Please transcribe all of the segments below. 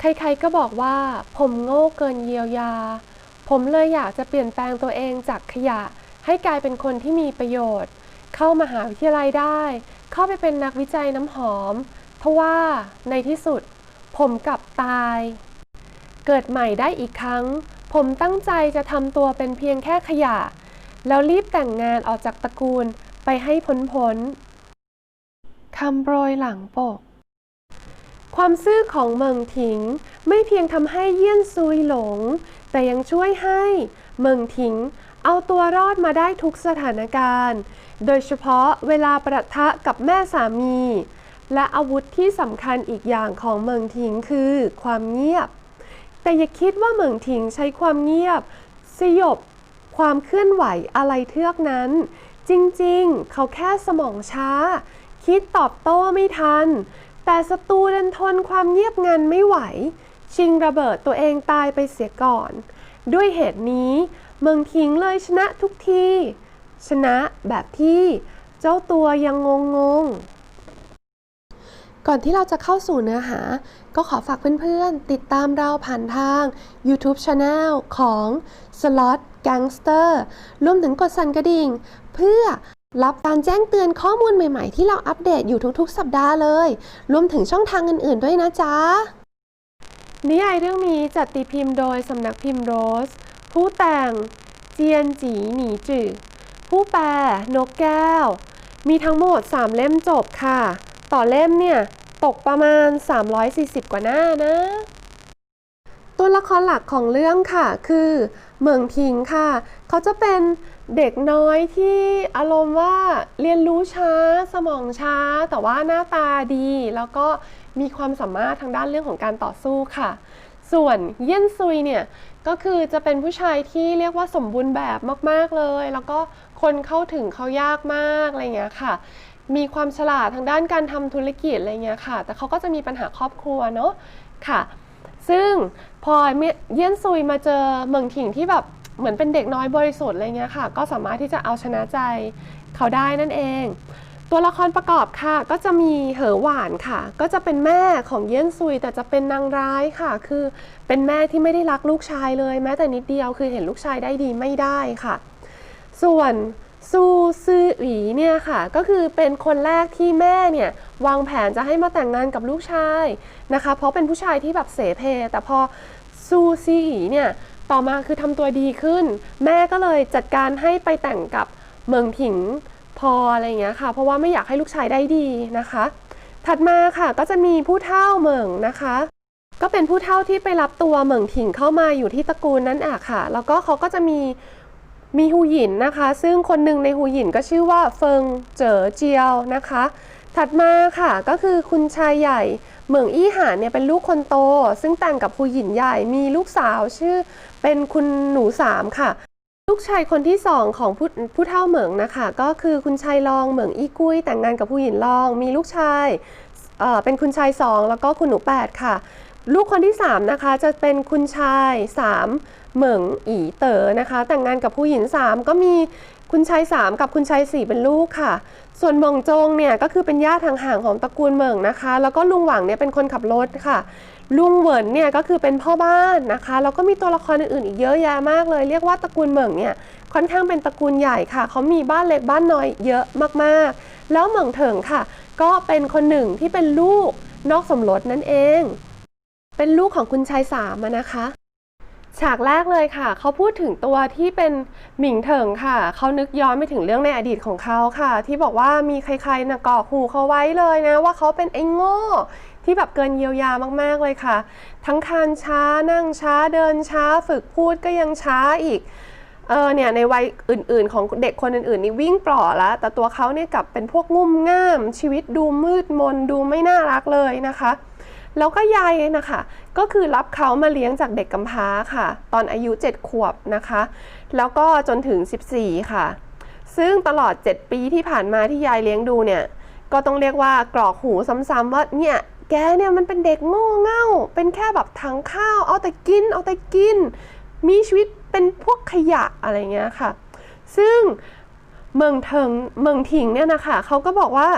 ใครๆก็บอกว่า ผมโง่เกินเยียวยา ผมเลยอยากจะเปลี่ยนแปลงตัวเองจากขยะ ให้กลายเป็นคนที่มีประโยชน์ เข้ามหาวิทยาลัยได้ เข้าไปเป็นนักวิจัยน้ำหอม เพราะว่าในที่สุด ผมกลับตาย เกิดใหม่ได้อีกครั้ง ผมตั้งใจจะทำตัวเป็นเพียงแค่ขยะ แล้วรีบแต่งงานออกจากตระกูลไปให้พ้นพ้นคำโปรยหลังปก ความซื่อของเมิงถิงไม่เพียงทำให้เยี่ยนซุยหลง แต่ยังช่วยให้เมิงถิงเอาตัวรอดมาได้ทุกสถานการณ์ โดยเฉพาะเวลาประทะกับแม่สามี และอาวุธที่สำคัญอีกอย่างของเมิงถิงคือความเงียบ แต่อย่าคิดว่าเมิงถิงใช้ความเงียบ สยบความเคลื่อนไหวอะไรเทือกนั้น จริงๆ เขาแค่สมองช้า คิดตอบโต้ไม่ทัน แต่ศัตรูดันทนความเงียบงันไม่ไหว ชิงระเบิดตัวเองตายไปเสียก่อน ด้วยเหตุนี้เมืองทิงเลยชนะทุกที ชนะแบบที่เจ้าตัวยังงงงๆก่อนที่เราจะเข้าสู่เนื้อหา ก็ขอฝากเพื่อนๆ ติดตามเราผ่านทาง YouTube Channel ของ Slot Gangster รวมถึงกดสั่นกระดิ่ง เพื่อ รับการแจ้งเตือนข้อมูลใหม่ ๆ ที่เราอัปเดตอยู่ทุกๆ สัปดาห์เลย รวมถึงช่องทางอื่น ๆ ด้วยนะจ๊ะ นิยายเรื่องนี้จัดตีพิมพ์โดยสำนักพิมพ์โรส ผู้แต่ง เจียนจีหนีจือผู้แปล นกแก้ว มีทั้งหมด 3 เล่มจบค่ะ ต่อเล่มเนี่ย ตกประมาณ 340 กว่าหน้านะ ตัวละครหลักของเรื่องค่ะ คือเหมิงทิงค่ะ เขาจะเป็นเด็กน้อยที่อารมณ์ว่าเรียนรู้ช้าสมองช้า แต่ว่าหน้าตาดี แล้วก็มีความสามารถทางด้านเรื่องของการต่อสู้ค่ะ ส่วนเยี่ยนซุยเนี่ยก็คือจะเป็นผู้ชายที่เรียกว่าสมบูรณ์แบบมาก ๆเลย แล้วก็คนเข้าถึงเขายากมากอะไรเงี้ยค่ะ มีความฉลาดทางด้านการทำธุรกิจอะไรเงี้ยค่ะ แต่เขาก็จะมีปัญหาครอบครัวเนาะค่ะ ซึ่งพอเยี่ยนซุยมาเจอเมืองถิ่งที่แบบเหมือนเป็นเด็กน้อยบริสุทธิ์อะไรเงี้ยค่ะ ก็สามารถที่จะเอาชนะใจเขาได้นั่นเอง ตัวละครประกอบค่ะ ก็จะมีเหอหวานค่ะ ก็จะเป็นแม่ของเยี่ยนซุย แต่จะเป็นนางร้ายค่ะ คือเป็นแม่ที่ไม่ได้รักลูกชายเลย แม้แต่นิดเดียวคือเห็นลูกชายได้ดีไม่ได้ค่ะ ส่วน ซูซือหลีเนี่ยค่ะก็คือเป็นคนแรกที่แม่เนี่ยวางแผนจะให้มาแต่งงานกับลูกชายนะคะ เพราะเป็นผู้ชายที่แบบเสเพ แต่พอซูซีหลีเนี่ยต่อมาคือทำตัวดีขึ้น แม่ก็เลยจัดการให้ไปแต่งกับเมืองถิงพออะไรเงี้ยค่ะ เพราะว่าไม่อยากให้ลูกชายได้ดีนะคะ ถัดมาค่ะก็จะมีผู้เฒ่าเมืองนะคะก็เป็นผู้เฒ่าที่ไปรับตัวเหมิงถิงเข้ามาอยู่ที่ตระกูลนั้นอะค่ะ แล้วก็เขาก็จะมี มีฮูหยินนะคะ ซึ่งคนหนึ่งในฮูหยินก็ชื่อว่าเฟิงเจ๋อเจียวนะคะ ถัดมาค่ะก็คือคุณชายใหญ่ เหมิงอี้หานเนี่ยเป็นลูกคนโต ซึ่งแต่งกับฮูหยินใหญ่มีลูกสาวชื่อเป็นคุณหนูสามค่ะ ลูกชายคนที่สองของผู้ผู้เฒ่าเหมิงนะคะ ก็คือคุณชายรองเหมิงอี้กุ้ย แต่งงานกับผู้หญินรอง มีลูกชายเอ่อเป็นคุณชายสองแล้วก็คุณหนูแปดค่ะลูกคนที่ 3 นะคะ จะเป็นคุณชาย 3 เหมิงอีเต๋อนะคะ แต่งงานกับผู้หญิง 3 ก็มีคุณชาย 3 กับคุณชาย 4 เป็นลูกค่ะ ส่วนเหมิงจงเนี่ยก็คือเป็นญาติห่างๆของตระกูลเหมิงนะคะ แล้วก็ลุงหวังเนี่ยเป็นคนขับรถค่ะ ลุงเหวินเนี่ยก็คือเป็นพ่อบ้านนะคะ แล้วก็มีตัวละครอื่นๆอีกเยอะแยะมากเลย เรียกว่าตระกูลเหมิงเนี่ยค่อนข้างเป็นตระกูลใหญ่ค่ะ เขามีบ้านเล็กบ้านน้อยเยอะมากๆ แล้วเหมิงเถิงค่ะ ก็เป็นคนหนึ่งที่เป็นลูกนอกสมรสนั่นเอง เป็นลูกของคุณชายสามนะคะ ฉากแรกเลยค่ะ เขาพูดถึงตัวที่เป็นหมิงเถิงค่ะ เขานึกย้อนไปถึงเรื่องในอดีตของเขาค่ะ ที่บอกว่ามีใครๆนะกอกหูเขาไว้เลยนะ ว่าเขาเป็นไอ้โง่ที่แบบเกินเยียวยามากๆเลยค่ะ ทั้งคานช้านั่งช้าเดินช้าฝึกพูดก็ยังช้าอีกเออเนี่ยในวัยอื่น ๆ ของเด็กคนอื่น ๆ นี่วิ่งปล่อแล้ว แต่ตัวเขาเนี่ยกลับเป็นพวกงุ่มง่าม ชีวิตดูมืดมนดูไม่น่ารักเลยนะคะ แล้วก็ยายนะคะ ก็คือรับเขามาเลี้ยงจากเด็กกำพร้าค่ะ ตอนอายุ 7 ขวบนะคะ แล้วก็จนถึง 14 ค่ะ ซึ่งตลอด 7 ปีที่ผ่านมาที่ยายเลี้ยงดูเนี่ย ก็ต้องเรียกว่ากรอกหูซ้ำๆว่าเนี่ยแกเนี่ยมันเป็นเด็กโง่เง่า เป็นแค่แบบถังข้าว เอาแต่กิน เอาแต่กิน มีชีวิตเป็นพวกขยะอะไรเงี้ยค่ะ ซึ่งเมืองเทิงเมืองถิงเนี่ยนะคะเขาก็บอกว่า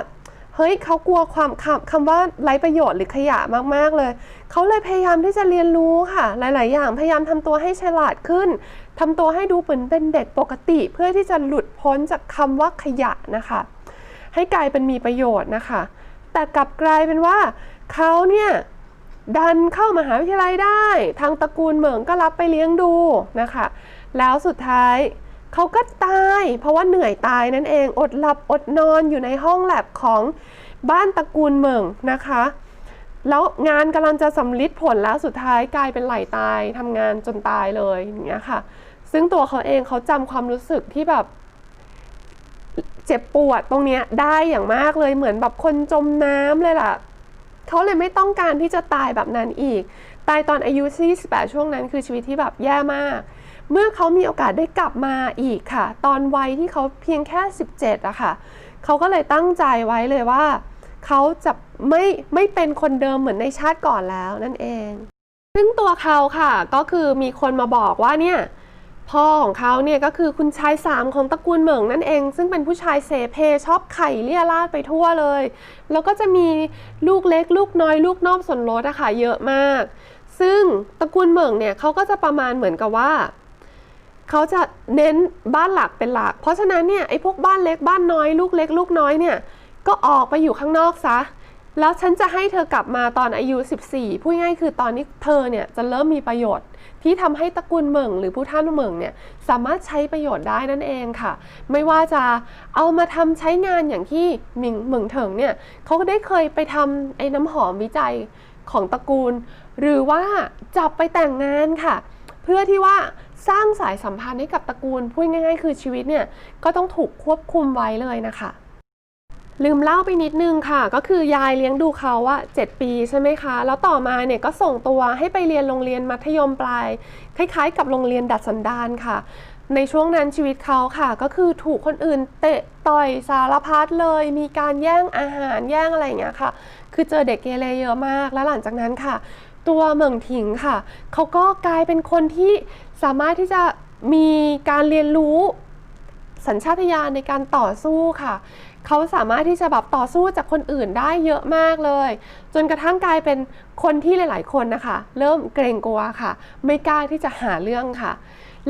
เฮ้ยเขากลัวความคำคำว่าไร้ประโยชน์หรือขยะมากๆเลย เขาเลยพยายามที่จะเรียนรู้ค่ะ หลาย ๆ อย่างพยายามทำตัวให้ฉลาดขึ้นทำตัวให้ดูเหมือนเป็นเด็กปกติ เพื่อที่จะหลุดพ้นจากคำว่าขยะนะคะ ให้กลายเป็นมีประโยชน์นะคะ แต่กลับกลายเป็นว่าเขาเนี่ยดันเข้ามหาวิทยาลัยได้ ทางตระกูลเหมิงก็รับไปเลี้ยงดูนะคะ แล้วสุดท้าย เขาก็ตาย เพราะว่าเหนื่อยตายนั่นเองอดหลับอดนอนอยู่ในห้องแลบของบ้านตระกูลเหมิงนะคะ แล้วงานกำลังจะสำลิดผลแล้วสุดท้ายกลายเป็นไหลตายทำงานจนตายเลยอย่างเงี้ยค่ะ ซึ่งตัวเขาเองเขาจำความรู้สึกที่แบบเจ็บปวดตรงเนี้ยได้อย่างมากเลยเหมือนแบบคนจมน้ำเลยล่ะเขาเลยไม่ต้องการที่จะตายแบบนั้นอีก ตายตอนอายุที่18ช่วงนั้นคือชีวิตที่แบบแย่มาก เมื่อเขามีโอกาสได้กลับมาอีกค่ะ ตอนวัยที่เขาเพียงแค่ 17อะค่ะเขาก็เลยตั้งใจไว้เลยว่า เขาจะไม่ไม่เป็นคนเดิมเหมือนในชาติก่อนแล้วนั่นเอง ซึ่งตัวเขาค่ะก็คือมีคนมาบอกว่าเนี่ยพ่อของเขาเนี่ยก็คือคุณชายสามของตระกูลเหมิงนั่นเอง ซึ่งเป็นผู้ชายเสเพชอบไข่เลี่ยราดไปทั่วเลย แล้วก็จะมีลูกเล็กลูกน้อยลูกนอกสนลดอะค่ะเยอะมาก ซึ่งตระกูลเหมิงเนี่ยเขาก็จะประมาณเหมือนกับว่า เขาจะเน้นบ้านหลักเป็นหลัก เพราะฉะนั้นเนี่ยไอ้พวกบ้านเล็กบ้านน้อยลูกเล็กลูกน้อยเนี่ยก็ออกไปอยู่ข้างนอกซะ แล้วฉันจะให้เธอกลับมาตอนอายุ 14 พูดง่ายคือตอนนี้เธอเนี่ยจะเริ่มมีประโยชน์ ที่ทำให้ตระกูลเหมิงหรือผู้ท่านเหมิงเนี่ยสามารถใช้ประโยชน์ได้นั่นเองค่ะ ไม่ว่าจะเอามาทำใช้งานอย่างที่หมิงเหมิงเถิงเนี่ยเขาก็ได้เคยไปทำไอ้น้ำหอมวิจัยของตระกูล หรือว่าจับไปแต่งงานค่ะ เพื่อที่ว่า สร้างสายสัมพันธ์ให้กับตระกูลพูดง่าย ๆ คือชีวิตเนี่ยก็ต้องถูกควบคุมไว้เลยนะคะ ลืมเล่าไปนิดนึงค่ะ ก็คือยายเลี้ยงดูเขาอะ7ปีใช่ไหมคะ แล้วต่อมาเนี่ยก็ส่งตัวให้ไปเรียนโรงเรียนมัธยมปลาย คล้ายๆ กับโรงเรียนดัดสันดานค่ะในช่วงนั้นชีวิตเขาค่ะ ก็คือถูกคนอื่นเตะต่อยสารพัดเลย มีการแย่งอาหารแย่งอะไรอย่างเงี้ยค่ะ คือเจอเด็กเกเรเยอะมาก แล้วหลังจากนั้นค่ะ ตัวเหมิงถิงค่ะ เขาก็กลายเป็นคนที่ สามารถที่จะมีการเรียนรู้สัญชาตญาณในการต่อสู้ค่ะ เขาสามารถที่จะแบบต่อสู้จากคนอื่นได้เยอะมากเลย จนกระทั่งกลายเป็นคนที่หลาย ๆ คนนะคะ เริ่มเกรงกลัวค่ะ ไม่กล้าที่จะหาเรื่องค่ะ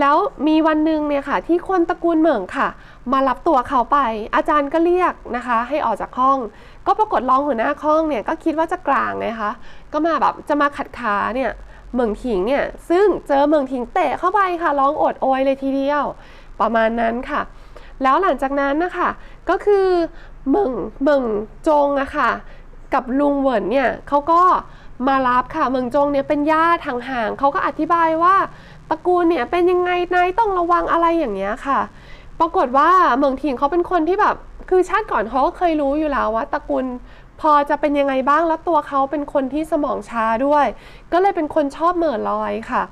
แล้วมีวันหนึ่งเนี่ยค่ะ ที่คนตระกูลเหมิงค่ะ มารับตัวเขาไป อาจารย์ก็เรียกนะคะ ให้ออกจากห้อง ก็ปรากฏรองหัวหน้าห้องเนี่ยก็คิดว่าจะกลางไงคะ ก็มาแบบจะมาขัดขาเนี่ย เหมิงถิงเนี่ยซึ่งเจอเหมิงถิงเตะเข้าไปค่ะร้องโอดโอยเลยทีเดียว ประมาณนั้นค่ะ แล้วหลังจากนั้นนะคะก็คือเหมิงเหมิงจงอะค่ะกับลุงเหวินเนี่ยเขาก็มารับค่ะเหมิงจงเนี่ยเป็นญาติห่างๆเขาก็อธิบายว่าตระกูลเนี่ยเป็นยังไงนายต้องระวังอะไรอย่างเงี้ยค่ะ ปรากฏว่าเหมิงถิงเขาเป็นคนที่แบบคือชาติก่อนเขาก็เคยรู้อยู่แล้วว่าตระกูล พอจะเป็นยังไงบ้างแล้วตัวเขาเป็นคนที่สมองช้าด้วย ก็เลยเป็นคนชอบเหม่อลอยค่ะ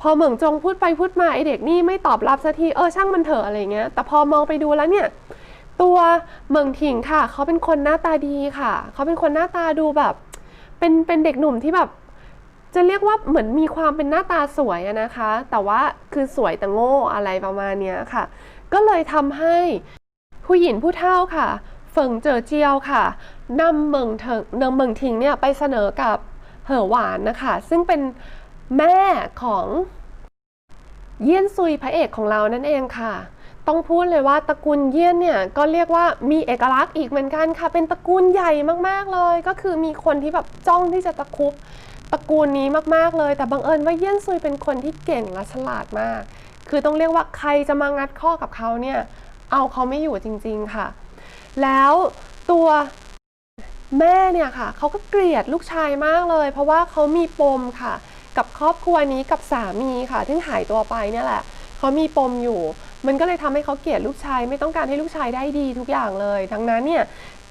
พอเหมิงจงพูดไปพูดมาไอเด็กนี่ไม่ตอบรับสักทีเออช่างมันเถอะอะไรเงี้ย แต่พอมองไปดูแล้วเนี่ยตัวเหมิงถิงค่ะเขาเป็นคนหน้าตาดีค่ะเขาเป็นคนหน้าตาดูแบบเป็นเป็นเด็กหนุ่มที่แบบจะเรียกว่าเหมือนมีความเป็นหน้าตาสวยนะคะ แต่ว่าคือสวยแต่โง่อะไรประมาณเนี้ยค่ะ ก็เลยทำให้ผู้หญิงผู้เฒ่าค่ะ เฟิงเจอเจียวค่ะนำเหมิงเถิงนำเหมิงถิงเนี่ยไปเสนอกับเหอหวานนะคะ ซึ่งเป็นแม่ของเยี่ยนซุยพระเอกของเรานั่นเองค่ะ ต้องพูดเลยว่าตระกูลเยี่ยนเนี่ยก็เรียกว่ามีเอกลักษณ์อีกเหมือนกันค่ะ เป็นตระกูลใหญ่มากๆเลย ก็คือมีคนที่แบบจ้องที่จะตะคุบตระกูลนี้มากๆเลย แต่บังเอิญว่าเยี่ยนซุยเป็นคนที่เก่งและฉลาดมาก คือต้องเรียกว่าใครจะมางัดข้อกับเขาเนี่ยเอาเขาไม่อยู่จริง ๆค่ะ แล้วตัวแม่เนี่ยค่ะเขาก็เกลียดลูกชายมากเลย เพราะว่าเขามีปมค่ะ กับครอบครัวนี้กับสามีค่ะที่หายตัวไปเนี่ยแหละเขามีปมอยู่ มันก็เลยทำให้เขาเกลียดลูกชาย ไม่ต้องการให้ลูกชายได้ดีทุกอย่างเลยดังนั้นเนี่ย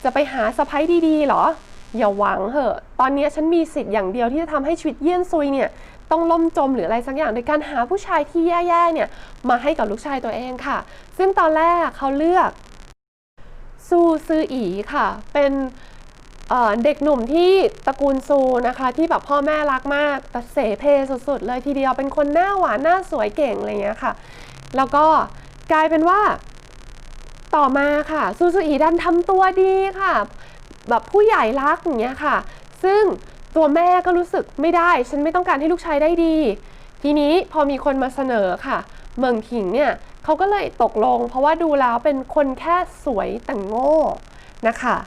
จะไปหาสะพ้ยดีๆหรอ อย่าหวังเหอะ ตอนนี้ฉันมีสิทธิ์อย่างเดียวที่จะทำให้ชีวิตเยี่ยนซุยเนี่ยต้องล่มจมหรืออะไรสักอย่างโดยการหาผู้ชายที่แย่ๆเนี่ยมาให้กับลูกชายตัวเองค่ะ ซึ่งตอนแรกเขาเลือก ซูซืออีค่ะ เป็นเด็กหนุ่มที่ตระกูลซูนะคะ ที่แบบพ่อแม่รักมากแต่เสเพสุดๆ เลยทีเดียวเป็นคนหน้าหวานหน้าสวยเก่งอะไรเงี้ยค่ะ แล้วก็กลายเป็นว่าต่อมาค่ะ ซูซูอีดันทำตัวดีค่ะ แบบผู้ใหญ่รักอย่างเงี้ยค่ะ ซึ่งตัวแม่ก็รู้สึกไม่ได้ ฉันไม่ต้องการให้ลูกชายได้ดี ทีนี้พอมีคนมาเสนอค่ะ เมืองถิงเนี่ย เขาก็เลยตกลง เพราะว่าดูแล้วเป็นคนแค่สวยแต่งโง่นะคะ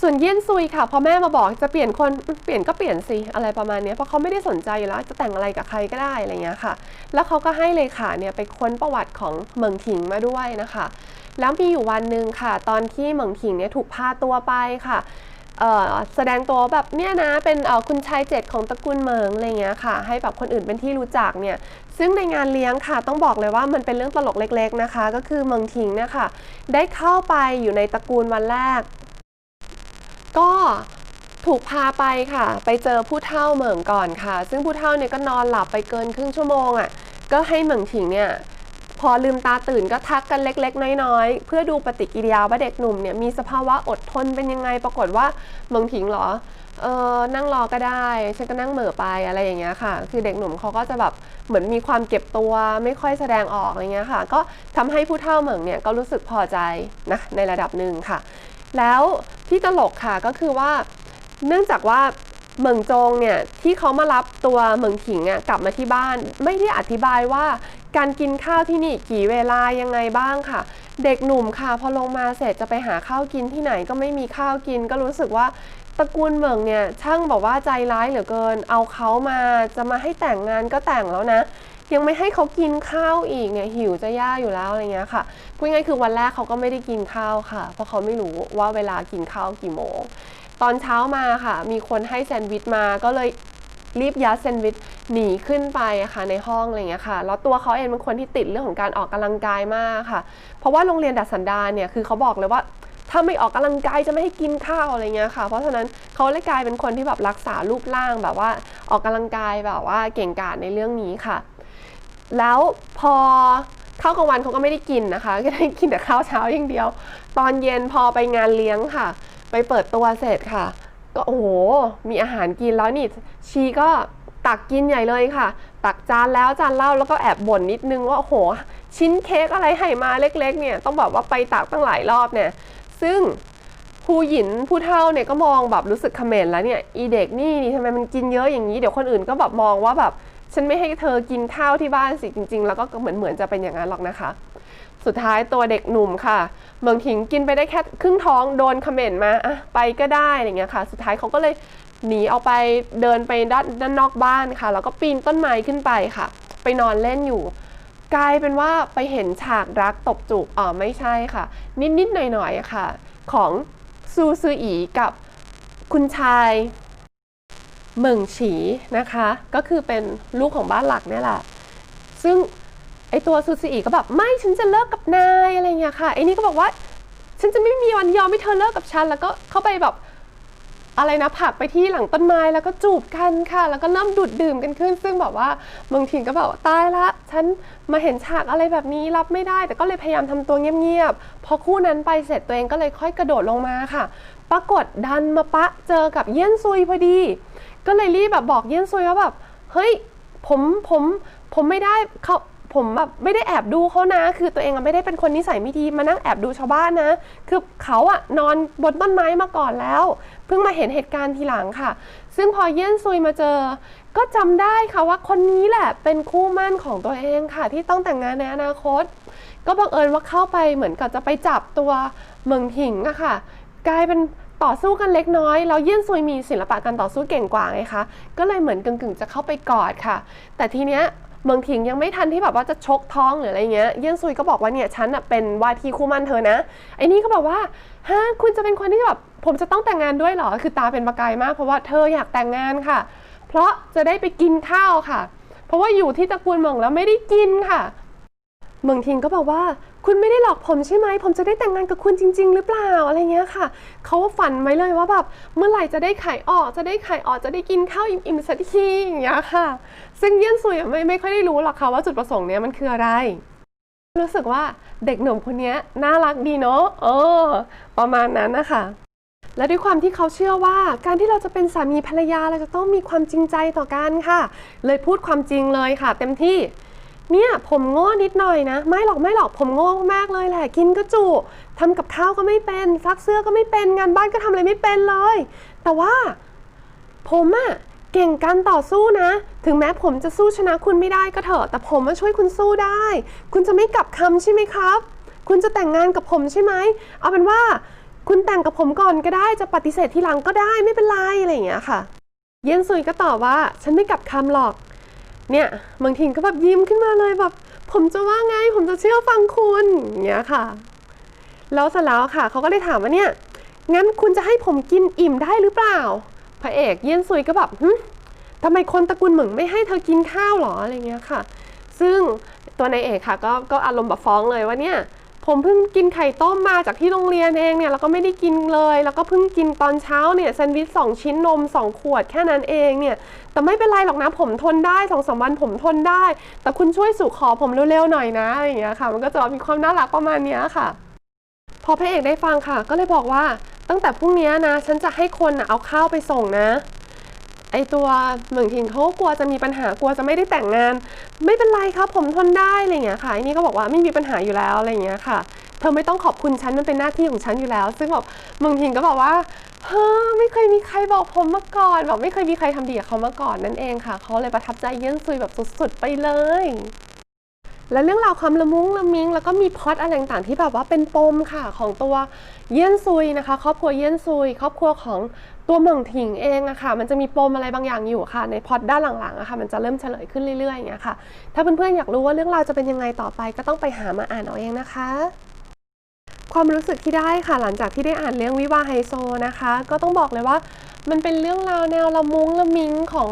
ส่วนเยี่ยนซุยค่ะพอแม่มาบอกจะเปลี่ยนคนเปลี่ยนก็เปลี่ยนสิอะไรประมาณเนี้ยเพราะเขาไม่ได้สนใจอยู่แล้วจะแต่งอะไรกับใครก็ได้อะไรเงี้ยค่ะ แล้วเขาก็ให้เลขาเนี่ยไปค้นประวัติของเหมิงถิงมาด้วยนะคะ แล้วมีอยู่วันหนึ่งค่ะ ตอนที่เหมิงถิงเนี่ยถูกพาตัวไปค่ะแสดงตัวแบบเนี่ยนะเป็นคุณชายเจ็ดของตระกูลเหมิงอะไรเงี้ยค่ะ ให้แบบคนอื่นเป็นที่รู้จักเนี่ย ซึ่งในงานเลี้ยงค่ะต้องบอกเลยว่ามันเป็นเรื่องตลกเล็กๆนะคะ ก็คือเหมิงถิงเนี่ยค่ะได้เข้าไปอยู่ในตระกูลวันแรก ก็ถูกพาไปค่ะ ไปเจอผู้เฒ่าเหมิงก่อนค่ะ ซึ่งผู้เฒ่าเนี่ยก็นอนหลับไปเกินครึ่งชั่วโมงอะก็ให้เหมิงถิงเนี่ยพอลืมตาตื่นก็ทักกันเล็ก ๆ น้อยๆ เพื่อดูปฏิกิริยาว่าเด็กหนุ่มเนี่ยมีสภาวะอดทนเป็นยังไงปรากฏว่าเหมิงถิงเหรอ เออนั่งรอก็ได้ ฉันก็นั่งเหม่อไปอะไรอย่างเงี้ยค่ะ คือเด็กหนุ่มเขาก็จะแบบเหมือนมีความเก็บตัวไม่ค่อยแสดงออกอะไรเงี้ยค่ะ ก็ทำให้ผู้เฒ่าเหมิงเนี่ยก็รู้สึกพอใจนะในระดับหนึ่งค่ะ แล้วที่ตลกค่ะก็คือว่า เนื่องจากว่าเหมิงจงเนี่ยที่เขามารับตัวเหมิงถิงอะกลับมาที่บ้าน ไม่ได้อธิบายว่าการกินข้าวที่นี่กี่เวลายังไงบ้างค่ะ เด็กหนุ่มค่ะพอลงมาเสร็จจะไปหาข้าวกินที่ไหนก็ไม่มีข้าวกิน ก็รู้สึกว่า ตระกูลเหมิงเนี่ยช่างบอกว่าใจร้ายเหลือเกิน เอาเขามาจะมาให้แต่งงานก็แต่งแล้วนะ ยังไม่ให้เขากินข้าวอีกเนี่ยหิวจะย่าอยู่แล้วอะไรเงี้ยค่ะพูดง่ายๆคือวันแรกเขาก็ไม่ได้กินข้าวค่ะ เพราะเขาไม่รู้ว่าเวลากินข้าวกี่โมง ตอนเช้ามาค่ะ มีคนให้แซนด์วิชมาก็เลยรีบยัดแซนด์วิชหนีขึ้นไปอะค่ะในห้องอะไรเงี้ยค่ะแล้วตัวเขาเองเป็นคนที่ติดเรื่องของการออกกำลังกายมากค่ะ เพราะว่าโรงเรียนดัดสันดานเนี่ยคือเขาบอกเลยว่า ถ้าไม่ออกกำลังกายจะไม่ให้กินข้าวอะไรเงี้ยค่ะ เพราะฉะนั้นเขาเลยกลายเป็นคนที่แบบรักษารูปร่างแบบว่าออกกำลังกายแบบว่าเก่งกาจในเรื่องนี้ค่ะ แล้วพอข้าวกลางวันเขาก็ไม่ได้กินนะคะก็ได้กินแต่ข้าวเช้าอย่างเดียว ตอนเย็นพอไปงานเลี้ยงค่ะ ไปเปิดตัวเสร็จค่ะ ก็โอ้โหมีอาหารกินแล้วนี่ชีก็ตักกินใหญ่เลยค่ะ ตักจานแล้วจานเล่าแล้วก็แอบบ่นนิดนึงว่าโอ้โห ชิ้นเค้กอะไรให้มาเล็ก ๆ เนี่ยต้องแบบว่าไปตักตั้งหลายรอบเนี่ย ซึ่งผู้หญินผู้เฒ่าเนี่ยก็มองแบบรู้สึกเขม็นแล้วเนี่ยอีเด็กนี่นี่ทำไมมันกินเยอะอย่างนี้ เดี๋ยวคนอื่นก็แบบมองว่าแบบฉันไม่ให้เธอกินข้าวที่บ้านสิจริง ๆ แล้วก็เหมือนเหมือนจะเป็นอย่างนั้นหรอกนะคะ สุดท้ายตัวเด็กหนุ่มค่ะ เมืองถิงกินไปได้แค่ครึ่งท้องโดนเขม่นมาอะไปก็ได้อะไรเงี้ยค่ะ สุดท้ายเขาก็เลยหนีเอาไปเดินไปด้านด้านนอกบ้านค่ะ แล้วก็ปีนต้นไม้ขึ้นไปค่ะ ไปนอนเล่นอยู่ กลายเป็นว่าไปเห็นฉากรักตบจูบอ๋อไม่ใช่ค่ะ นิดๆหน่อยๆค่ะ ของซูซืออีกับคุณชายเหมิงฉีนะคะ ก็คือเป็นลูกของบ้านหลักเนี่ยแหละ ซึ่งไอตัวซูซิอีก็แบบไม่ฉันจะเลิกกับนายอะไรเงี้ยค่ะไอนี่ก็บอกว่าฉันจะไม่มีวันยอมให้เธอเลิกกับฉัน แล้วก็เข้าไปแบบอะไรนะผักไปที่หลังต้นไม้แล้วก็จูบกันค่ะ แล้วก็เริ่มดูดดื่มกันขึ้น ซึ่งแบบว่าบางทีก็แบบว่าตายละ ฉันมาเห็นฉากอะไรแบบนี้รับไม่ได้ แต่ก็เลยพยายามทำตัวเงียบๆพอคู่นั้นไปเสร็จตัวเองก็เลยค่อยกระโดดลงมาค่ะ ปรากฏดันมาปะเจอกับเยี่ยนซุยพอดี ก็เลยรีบแบบบอกเยี่ยนซุยว่าแบบเฮ้ยผมผมผมไม่ได้เขา ผมแบบไม่ได้แอบดูเขานะ คือตัวเองอะไม่ได้เป็นคนนิสัยไม่ดีมานั่งแอบดูชาวบ้านนะ คือเขาอะนอนบนต้นไม้มาก่อนแล้ว เพิ่งมาเห็นเหตุการณ์ทีหลังค่ะ ซึ่งพอเยี่ยนซุยมาเจอ ก็จำได้ค่ะว่าคนนี้แหละเป็นคู่มั่นของตัวเองค่ะ ที่ต้องแต่งงานในอนาคต ก็บังเอิญว่าเข้าไปเหมือนกับจะไปจับตัวเมืองถิงอะค่ะ กลายเป็นต่อสู้กันเล็กน้อยแล้วเยี่ยนซุยมีศิลปะการต่อสู้เก่งกว่าไงคะ ก็เลยเหมือนกึ่งๆจะเข้าไปกอดค่ะ แต่ทีเนี้ย เมืองถิงยังไม่ทันที่แบบว่าจะชกท้องหรืออะไรเงี้ย เยี่ยนซุยก็บอกว่าเนี่ยฉันอะเป็นวาทีคู่มั่นเธอนะ ไอ้นี่ก็บอกว่าฮะคุณจะเป็นคนที่แบบผมจะต้องแต่งงานด้วยเหรอ คือตาเป็นประกายมากเพราะว่าเธออยากแต่งงานค่ะ เพราะจะได้ไปกินข้าวค่ะ เพราะว่าอยู่ที่ตระกูลเหมิงแล้วไม่ได้กินค่ะ เมืองทิงก็บอกว่า คุณไม่ได้หลอกผมใช่ไหม ผมจะได้แต่งงานกับคุณจริง ๆ หรือเปล่าอะไรเงี้ยค่ะ เขาฝันไว้เลยว่าแบบเมื่อไหร่จะได้ขายออกจะได้ขายออกจะได้กินข้าวอิ่มๆสักทีอย่างเงี้ยค่ะ ซึ่งเยี่ยนซุยไม่ไม่ค่อยได้รู้หรอกค่ะว่าจุดประสงค์เนี้ยมันคืออะไร รู้สึกว่าเด็กหนุ่มคนนี้น่ารักดีเนาะเออ ประมาณนั้นนะคะและด้วยความที่เขาเชื่อว่าการที่เราจะเป็นสามีภรรยาเราจะต้องมีความจริงใจต่อกันค่ะ เลยพูดความจริงเลยค่ะ เต็มที่ เนี่ยผมโง่นิดหน่อยนะ ไม่หรอกไม่หรอกผมโง่มากเลยแหละ กินก็จุทำกับข้าวก็ไม่เป็น ซักเสื้อก็ไม่เป็น งานบ้านก็ทำอะไรไม่เป็นเลย แต่ว่า ผมอะเก่งการต่อสู้นะ ถึงแม้ผมจะสู้ชนะคุณไม่ได้ก็เถอะ แต่ผมมาช่วยคุณสู้ได้ คุณจะไม่กลับคำใช่ไหมครับ คุณจะแต่งงานกับผมใช่ไหม เอาเป็นว่า คุณแต่งกับผมก่อนก็ได้ จะปฏิเสธทีหลังก็ได้ไม่เป็นไรอะไรอย่างเงี้ยค่ะ เย็นซุยก็ตอบว่า ฉันไม่กลับคำหรอก เนี่ยบางทีก็แบบยิ้มขึ้นมาเลยแบบผมจะว่าไง ผมจะเชื่อฟังคุณอย่างเงี้ยค่ะ แล้วเสร็จแล้วค่ะเขาก็เลยถามว่าเนี่ยงั้นคุณจะให้ผมกินอิ่มได้หรือเปล่า พระเอกเยี่ยนซุยก็แบบหึทำไมคนตระกูลเหมิงไม่ให้เธอกินข้าวหรออะไรเงี้ยค่ะ ซึ่งตัวนายเอกค่ะก็ก็อารมณ์แบบฟ้องเลยว่าเนี่ย ผมเพิ่งกินไข่ต้มมาจากที่โรงเรียนเองเนี่ยแล้วก็ไม่ได้กินเลย แล้วก็เพิ่งกินตอนเช้าเนี่ยแซนด์วิชสองชิ้นนมสองขวดแค่นั้นเองเนี่ยแต่ไม่เป็นไรหรอกนะผมทนได้สองสามวันผมทนได้ แต่คุณช่วยสู่ขอผมเร็วๆหน่อยนะอย่างเงี้ยค่ะ มันก็จะมีความน่ารักประมาณเนี้ยค่ะ พอพระเอกได้ฟังค่ะ ก็เลยบอกว่าตั้งแต่พรุ่งนี้นะ ฉันจะให้คนนะเอาข้าวไปส่งนะ ไอตัวเหมืองทิงเขากลัวจะมีปัญหากลัวจะไม่ได้แต่งงาน ไม่เป็นไรครับผมทนได้อะไรเงี้ยค่ะไอนี่ก็บอกว่าไม่มีปัญหาอยู่แล้วอะไรเงี้ยค่ะ เธอไม่ต้องขอบคุณฉันมันเป็นหน้าที่ของฉันอยู่แล้ว ซึ่งแบบเมืองทิงก็บอกว่าเฮ้อไม่เคยมีใครบอกผมมาก่อนแบบไม่เคยมีใครทำดีกับเขามาก่อนนั่นเองค่ะเขาเลยประทับใจเยี่ยนซุยแบบสุดๆไปเลยและเรื่องราวความละมุงละมิง แล้วก็มีพอดอะไรต่างๆที่แบบว่าเป็นปมค่ะของตัวเยี่ยนซุยนะคะ ครอบครัวเยี่ยนซุย ครอบครัวของ ตัวเหมิงถิงเองอะค่ะ มันจะมีปมอะไรบางอย่างอยู่ค่ะ ในพอดด้านหลังๆอะค่ะ มันจะเริ่มเฉลยขึ้นเรื่อยๆอย่างเงี้ยค่ะ ถ้าเพื่อนๆอยากรู้ว่าเรื่องราวจะเป็นยังไงต่อไป ก็ต้องไปหามาอ่านเอาเองนะคะ ความรู้สึกที่ได้ค่ะ หลังจากที่ได้อ่านเรื่องวิวาไฮโซนะคะ ก็ต้องบอกเลยว่า มันเป็นเรื่องราวแนวละมุงละมิงของ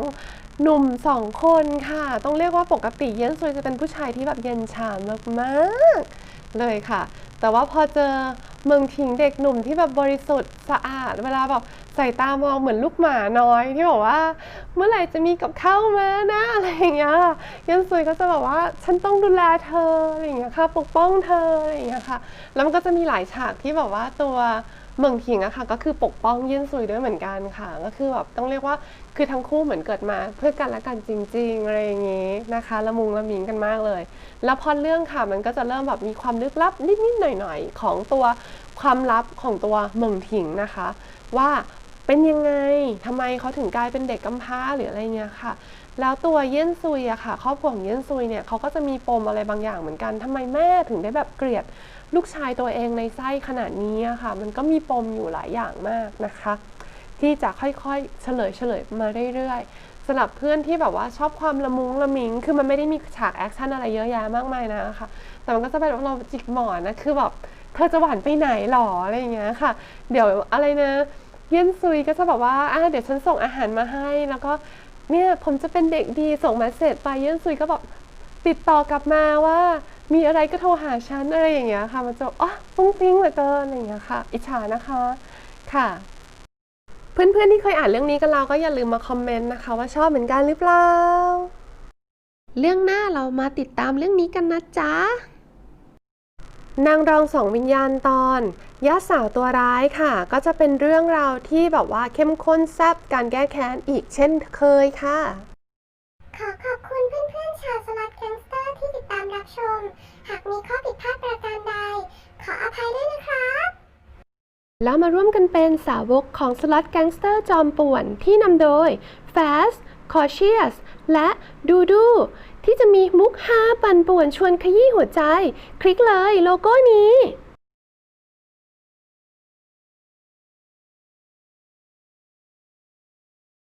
หนุ่มสองคนค่ะ ต้องเรียกว่าปกติเย็นซุยจะเป็นผู้ชายที่แบบเย็นชามมากๆเลยค่ะ แต่ว่าพอเจอเมืองทิงเด็กหนุ่มที่แบบบริสุทธิ์สะอาด เวลาแบบ ใส่ตามองเหมือนลูกหมาน้อยที่บอกว่า เมื่อไหร่จะมีกับข้าวมานะอะไรอย่างเงี้ยเยันซุยก็จะแบบว่าฉันต้องดูแลเธออะไรอย่างเงี้ยค่ะ ปกป้องเธออะไรอย่างเงี้ยค่ะ แล้วมันก็จะมีหลายฉากที่แบบว่าตัวเมืองทิงอะค่ะก็คือปกป้องเยี่ยนซุยด้วยเหมือนกันค่ะ ก็คือแบบต้องเรียกว่าคือทั้งคู่เหมือนเกิดมา เพื่อกันและกันจริง ๆ อะไรอย่างงี้นะคะละมุงละมิงกันมากเลย แล้วพอเรื่องค่ะมันก็จะเริ่มแบบมีความลึกลับนิดๆหน่อยๆ ของตัวความลับของตัวเมืองทิงนะคะ ว่า เป็นยังไงทำไมเขาถึงกลายเป็นเด็กกำพร้าหรืออะไรเงี้ยค่ะ แล้วตัวเยี่ยนซุยอะค่ะครอบครัวของเยี่ยนซุยเนี่ยเขาก็จะมีปมอะไรบางอย่างเหมือนกันทำไมแม่ถึงได้แบบเกลียดลูกชายตัวเองในไส้ขนาดนี้อะค่ะ มันก็มีปมอยู่หลายอย่างมากนะคะ ที่จะค่อยๆเฉลยเฉลยมาเรื่อยๆสำหรับเพื่อนที่แบบว่าชอบความละมุงละมิง คือมันไม่ได้มีฉากแอคชั่นอะไรเยอะแยะมากมายนะคะแต่มันก็จะเป็นเราจิกหมอนนะคือแบบเธอจะหวานไปไหนหรออะไรอย่างเงี้ยค่ะ เดี๋ยวอะไรนะ เย็นซุยก็จะแบบว่าอ่าเดี๋ยวฉันส่งอาหารมาให้ แล้วก็เนี่ยผมจะเป็นเด็กดีส่งมาเสร็จไปเย็นซุยก็แบบติดต่อกลับมาว่า มีอะไรก็โทรหาฉันอะไรอย่างเงี้ยค่ะ มันจะอ๋อฟุ้งฟิ้งเหลือเกินอะไรอย่างเงี้ยค่ะ อิจฉานะคะค่ะ เพื่อนๆที่เคยอ่านเรื่องนี้กันแล้วก็อย่าลืมมาคอมเมนต์นะคะ ว่าชอบเหมือนกันหรือเปล่า เรื่องหน้าเรามาติดตามเรื่องนี้กันนะจ๊ะ นางรองสองวิญญาณตอนย่าสาวตัวร้ายค่ะ ก็จะเป็นเรื่องราวที่แบบว่าเข้มข้นแซ่บการแก้แค้นอีกเช่นเคยค่ะ ขอขอบคุณเพื่อนๆชาวสลัดแกงสเตอร์ที่ติดตามรับชม หากมีข้อผิดพลาดประการใด ขออภัยด้วยนะครับแล้วมาร่วมกันเป็นสาวกของสล็อตแก๊งสเตอร์จอมป่วนที่นำโดย Fast Cautious และดูดู ที่จะมีมุกฮาปั่นป่วนชวนขยี้หัวใจ คลิกเลยโลโก้นี้